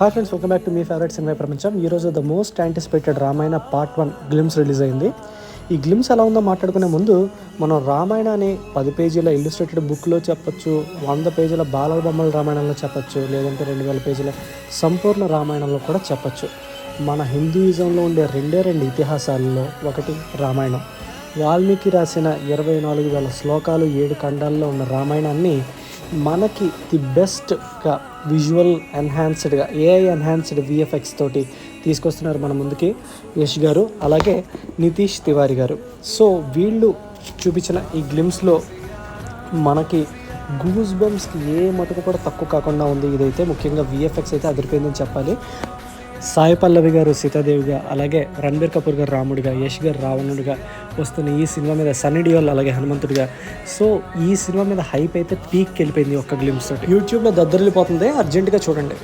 Hi friends welcome back to me favourite cinema ప్రపంచం ఈరోజు the most anticipated Ramayana part one glimpse release అయింది. ఈ glimpse ఎలా ఉందో మాట్లాడుకునే ముందు మనం రామాయణాన్ని పది పేజీల ఇల్లుస్ట్రేటెడ్ బుక్లో చెప్పొచ్చు వంద పేజీల బాలల బొమ్మల రామాయణంలో చెప్పొచ్చు లేదంటే రెండు వేల పేజీల సంపూర్ణ రామాయణంలో కూడా చెప్పొచ్చు. మన హిందూయిజంలో ఉండే రెండే రెండు ఇతిహాసాలలో ఒకటి రామాయణం. వాల్మీకి రాసిన ఇరవై నాలుగు వేల శ్లోకాలు ఏడు ఖండాల్లో ఉన్న రామాయణాన్ని మనకి ది బెస్ట్గా విజువల్ ఎన్హాన్స్డ్గా ఏఐ ఎన్హాన్స్డ్ విఎఫ్ఎక్స్ తోటి తీసుకొస్తున్నారు మన ముందుకి యష్ గారు అలాగే నితీష్ తివారి గారు. సో వీళ్ళు చూపించిన ఈ గ్లిమ్స్లో మనకి గూస్ బెమ్స్కి ఏ మటుకు కూడా తక్కువ కాకుండా ఉంది. ఇదైతే ముఖ్యంగా విఎఫ్ఎక్స్ అయితే అదిరిపోయిందని చెప్పాలి. సాయి పల్లవి గారు సీతాదేవిగా అలాగే రణబీర్ కపూర్ గారు రాముడిగా యష్ గారు రావణుడిగా వస్తున్న ఈ సినిమా మీద సన్నీ డియోల్ అలాగే హనుమంతుడిగా. సో ఈ సినిమా మీద హైప్ అయితే పీక్ వెళ్ళిపోయింది ఒక్క గ్లిమ్స్ తోటి. యూట్యూబ్లో దద్దరిల్లిపోతుంది. అర్జెంటుగా చూడండి.